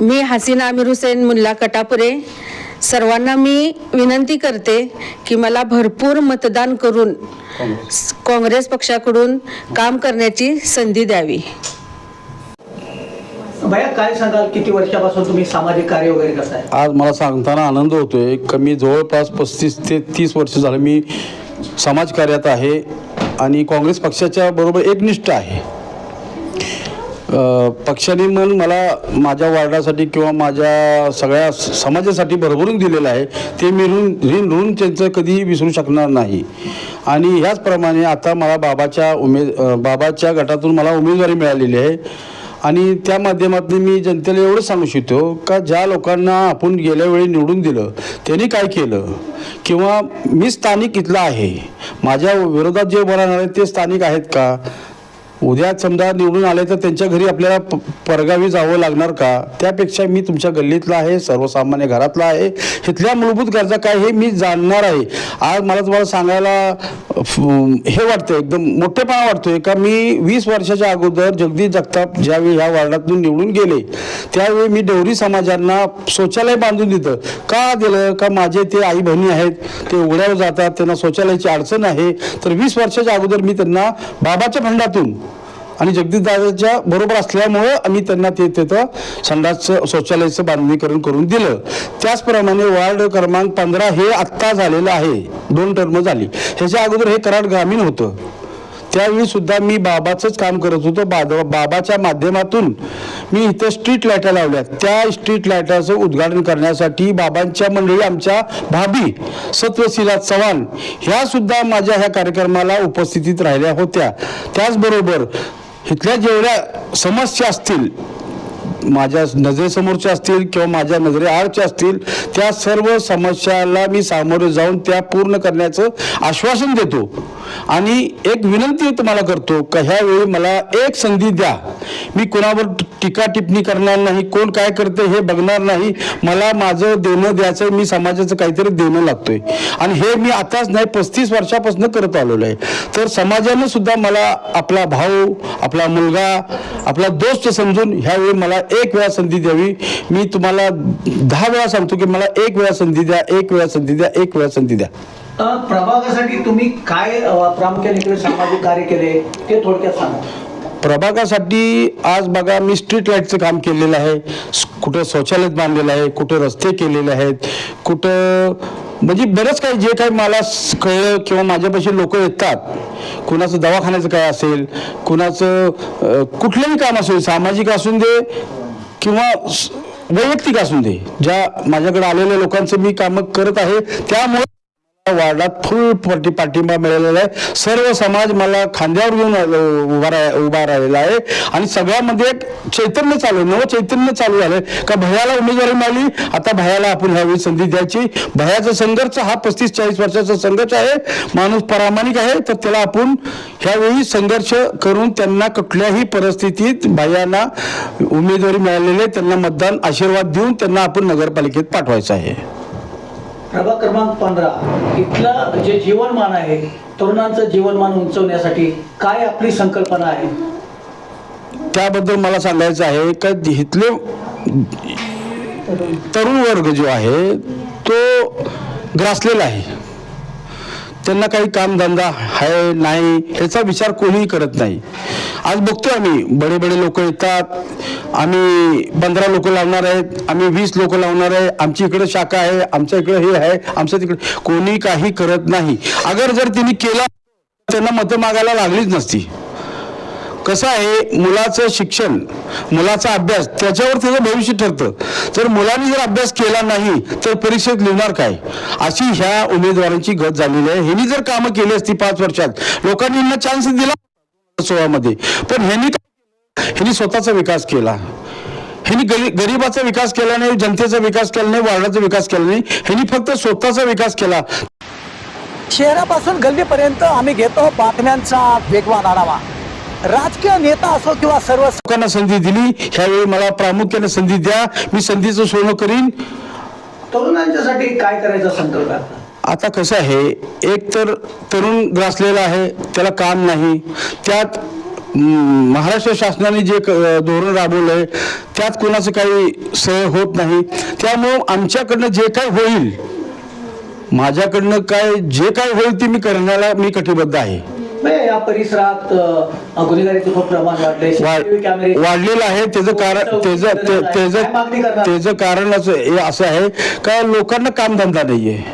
मी हसीना आमिर हुसेन मुल्ला कटापुरे. सर्वांना मी विनंती करते की मला भरपूर मतदान करून काँग्रेस. पक्षाकडून काम करण्याची संधी द्यावी. भैया काय सांगाल? किती वर्षापासून तुम्ही सामाजिक कार्य वगैरे करताय? आज मला सांगताना आनंद होतोय. का मी जवळपास पस्तीस ते तीस वर्ष झालं मी समाजकार्यात आहे आणि काँग्रेस पक्षाच्या बरोबर एकनिष्ठ आहे. पक्षाने मन मला माझ्या वार्डासाठी किंवा माझ्या सगळ्या स- समाजासाठी भरभरून दिलेलं आहे ते मी ऋण ऋण ऋण त्यांचं कधीही विसरू शकणार नाही. आणि ह्याचप्रमाणे आता मला बाबाच्या उमेद बाबाच्या गटातून मला उमेदवारी मिळालेली आहे. आणि त्या माध्यमातून मी जनतेला एवढं सांगू इच्छितो का ज्या लोकांना आपण गेल्या वेळी निवडून दिलं त्यांनी काय केलं? किंवा मी स्थानिक इथला आहे माझ्या विरोधात जे उभं राहणार आहेत ते स्थानिक आहेत का? उद्या समजा निवडून आले तर त्यांच्या घरी आपल्याला प- परगावी जावं लागणार का? त्यापेक्षा मी तुमच्या गल्लीतला आहे सर्वसामान्य घरातला आहे. इथल्या मूलभूत गरजा काय हे मी जाणणार आहे. आज मला तुम्हाला सांगायला हे वाटतं एकदम मोठेपणा वाटतोय का मी वीस वर्षाच्या अगोदर जगदीश जगताप ज्यावेळी ह्या वार्डातून निवडून गेले त्यावेळी मी डवरी समाजांना शौचालय बांधून दिलं. का दिलं? का माझे ते आई बहिणी आहेत ते उघड्यावर जातात त्यांना शौचालयाची अडचण आहे. तर वीस वर्षाच्या अगोदर मी त्यांना बाबाच्या फंडातून आणि जगदीशदादाच्या बरोबर असल्यामुळं आम्ही त्यांना ते तिथं संडासचं शौचालयाचं बांधणीकरण करून दिलं. त्याचप्रमाणे वार्ड क्रमांक पंधरा हे आत्ता झालेलं आहे. दोन टर्म झाली. ह्याच्या अगोदर हे कराड ग्रामीण होतं. त्यावेळी सुद्धा मी बाबाचंच काम करत होतो. बाबा बाबाच्या माध्यमातून मी इथं स्ट्रीट लाईटा लावल्या. त्या स्ट्रीट लाईटाचं उद्घाटन करण्यासाठी बाबांच्या मंडळी आमच्या भाभी सत्वशिला चव्हाण ह्या सुद्धा माझ्या ह्या कार्यक्रमाला उपस्थितीत राहिल्या होत्या. त्याचबरोबर इथल्या जेवढ्या समस्या असतील माझ्या नजरेसमोरच्या असतील किंवा माझ्या नजरेआडच्या असतील त्या सर्व समस्याला मी सामोरे जाऊन त्या पूर्ण करण्याचं आश्वासन देतो. आणि एक विनंती तुम्हाला करतो का ह्यावेळी मला एक संधी द्या. मी कोणावर टीका टिप्पणी करणार नाही कोण काय करते हे बघणार नाही. मला माझं देणं द्यायचं मी समाजाचं काहीतरी देणं लागतोय. आणि हे मी आताच नाही पस्तीस वर्षापासून करत आलेलो आहे. तर समाजानं सुद्धा मला आपला भाऊ आपला मुलगा आपला दोस्त समजून ह्यावेळी मला एक वेळा संधी द्यावी. मी तुम्हाला दहा वेळा सांगतो की मला एक वेळा संधी द्या एक वेळा संधी द्या एक वेळा संधी द्या. प्रभागासाठी तुम्ही काय प्रामुख्याने सामाजिक कार्य केले ते थोडक्यात सांगा. प्रभागासाठी आज बघा मी स्ट्रीट लाईटचं काम केलेलं आहे. कुठं शौचालय बांधलेलं आहे कुठं रस्ते केलेले आहेत कुठं म्हणजे बरंच काही जे काही मला कळलं किंवा माझ्यापाशी लोक येतात कुणाचं दवाखान्याचं काय असेल कुणाचं कुठलंही काम असेल सामाजिक असून दे किंवा वैयक्तिक असून दे ज्या माझ्याकडे आलेल्या लोकांचं मी कामं करत आहे त्यामुळे वार्डात फुल पाठी पाठिंबा मिळालेला आहे. सर्व समाज मला खांद्यावर घेऊन उभा रा उभा राहिलेला आहे. आणि सगळ्यामध्ये एक चैतन्य चालू आहे. नव चैतन्य चालू झालं का भयाला उमेदवारी मिळाली? आता भयाला आपण ह्यावेळी संधी द्यायची. भयाचा संघर्ष हा पस्तीस चाळीस वर्षाचा संघर्ष आहे. माणूस प्रामाणिक आहे. तर त्याला आपण ह्यावेळी संघर्ष करून त्यांना कुठल्याही परिस्थितीत भयाला उमेदवारी मिळालेली आहे. त्यांना मतदान आशीर्वाद देऊन त्यांना आपण नगरपालिकेत पाठवायचं आहे. प्रभाग क्रमांक पंधरा. इथलं जे जीवनमान आहे तरुणांचं जीवनमान उंचवण्यासाठी काय आपली संकल्पना आहे? त्याबद्दल मला सांगायचं आहे का इथले तरुण वर्ग जो आहे तो ग्रासलेला आहे. त्यांना काही कामधंदा आहे नाही ह्याचा विचार कोणीही करत नाही. आज बघतोय आम्ही बडे बडे लोक येतात आम्ही पंधरा लोक लावणार आहेत आम्ही वीस लोक लावणार आहे आमची इकडे शाखा आहे आमच्या इकडे हे आहे आमच्या तिकडे कोणी काही करत नाही. अगर जर तिने केला त्यांना मतं मागायला लागलीच नसती. कसं आहे मुलाचं शिक्षण मुलाचा अभ्यास त्याच्यावर त्याचं भविष्य ठरतं. तर मुलांनी जर अभ्यास केला नाही तर परीक्षेत लिहिणार काय? अशी ह्या उमेदवारांची गत झालेली आहे. ह्यांनी जर कामं केली असती पाच वर्षात लोकांनी चान्स दिला सोळामध्ये. पण ह्यांनी ह्यांनी स्वतःचा विकास केला. ह्यांनी गरी गरिबाचा विकास केला नाही जनतेचा विकास केला नाही वार्डाचा विकास केला नाही. ह्यांनी फक्त स्वतःचा विकास केला. शहरापासून गल्लीपर्यंत आम्ही घेतो बातम्यांचा वेगवान आढावा. राजकीय नेता असो किंवा सर्व लोकांना संधी दिली ह्यावेळी मला प्रामुख्याने संधी द्या. मी संधीचं सोनं करीन. तरुणांच्यासाठी काय करायचा संकल्प आहे? आता कसं आहे एक तर तरुण ग्रासलेला आहे त्याला काम नाही. त्यात महाराष्ट्र शासनाने जे क- धोरण राबवलं आहे त्यात कोणाचं काही सह होत नाही. त्यामुळं आमच्याकडनं जे काय होईल माझ्याकडनं काय जे काय होईल ते मी करण्याला मी कटिबद्ध आहे. या परिसरात प्रमाण वाढलेलं आहे. त्याचं कारण त्याचं त्याचं? त्याचं कारण असं हे असं आहे का लोकांना कामधंदा नाहीये.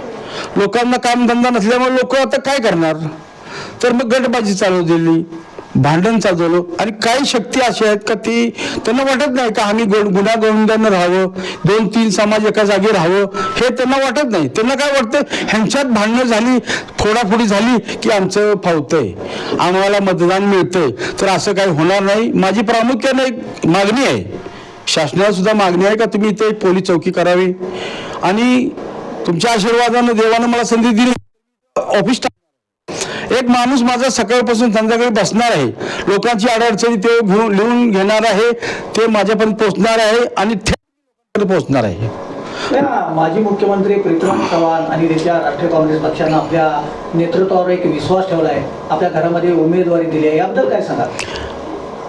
लोकांना कामधंदा नसल्यामुळे लोक आता काय करणार? तर मग गटबाजी चालू दिली. भांडण चालवलं आणि काही शक्ती अशी आहेत का ती त्यांना वाटत नाही का आम्ही गुन्हा गोविंदानं राहावं दोन तीन समाज एका जागी राहावं हे त्यांना वाटत नाही. त्यांना काय वाटतं? ह्यांच्यात भांडणं झाली फोडाफोडी झाली की आमचं फावतंय. आम्हाला मतदान मिळतंय. तर असं काही होणार नाही. माझी प्रामुख्याने एक मागणी आहे. शासनाला सुद्धा मागणी आहे का तुम्ही इथे पोलीस चौकी करावी? आणि तुमच्या आशीर्वादानं देवानं मला संधी दिली. ऑफिस एक माणूस माझा सकाळपासून संध्याकाळी बसणार आहे. लोकांची अडचणी ते लिहून घेणार आहे ते माझ्यापर्यंत पोहोचणार आहे आणि पोहोचणार आहे. माजी मुख्यमंत्री पृथ्वीराज चव्हाण आणि त्यांच्या राष्ट्रीय काँग्रेस पक्षानं आपल्या नेतृत्वावर एक विश्वास ठेवला आहे आपल्या घरामध्ये उमेदवारी दिली आहे. याबद्दल काय सांगा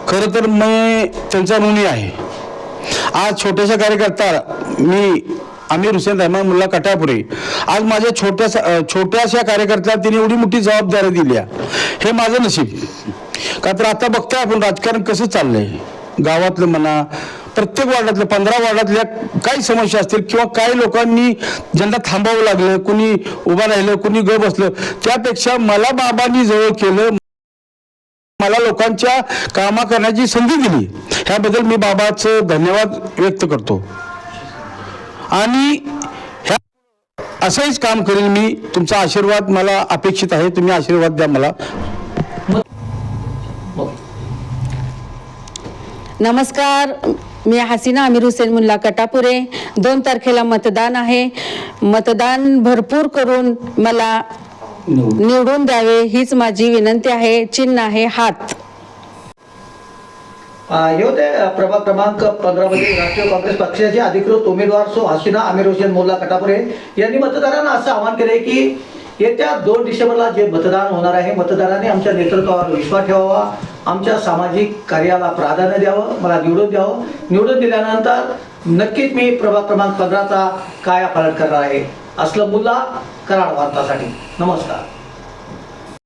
खरं तर मी त्यांचा ऋणी आहे. आज छोट्याशा कार्यकर्ता मी आमिर हुसेन रहमान मुल्ला कटापुरे. आज माझ्या छोट्याशा छोट्याशा कार्यकर्त्याला तिने एवढी मोठी जबाबदारी दिली हे माझं नशीब. का तर आता बघतोय आपण राजकारण कसं चाललंय. गावातलं म्हणा प्रत्येक वार्डातल्या पंधरा वार्डातल्या काही समस्या असतील किंवा काही लोकांनी ज्यांना थांबावं लागलं कुणी उभं राहिलं कुणी ग बसलं त्यापेक्षा मला बाबांनी जवळ केलं मला लोकांच्या कामा करण्याची संधी दिली. ह्याबद्दल मी बाबाचं धन्यवाद व्यक्त करतो. आणि ह्या असंच काम करेल मी. तुमचा आशीर्वाद मला अपेक्षित आहे. तुम्ही आशीर्वाद द्या मला. नमस्कार. मी हसीना अमीर हुसेन मुल्ला कटापुरे. दोन तारखेला मतदान आहे. मतदान भरपूर करून मला निवडून द्यावे हीच माझी विनंती आहे. चिन्ह आहे हात. हे होते प्रभा प्रभाग क्रमांक पंधरा मध्ये राष्ट्रीय काँग्रेस पक्षाचे अधिकृत उमेदवार सो हसीना आमिर हुसेन मोल्ला कटापुरे यांनी मतदारांना असं आवाहन केलंय की येत्या दोन डिसेंबरला जे मतदान होणार आहे मतदारांनी आमच्या नेतृत्वावर विश्वास ठेवावा आमच्या सामाजिक कार्याला प्राधान्य द्यावं मला निवडून द्यावं. निवडून दिल्यानंतर नक्कीच मी प्रभाग क्रमांक पंधराचा काय पालन करणार आहे. असलं मुल्ला कराड वार्तासाठी. नमस्कार.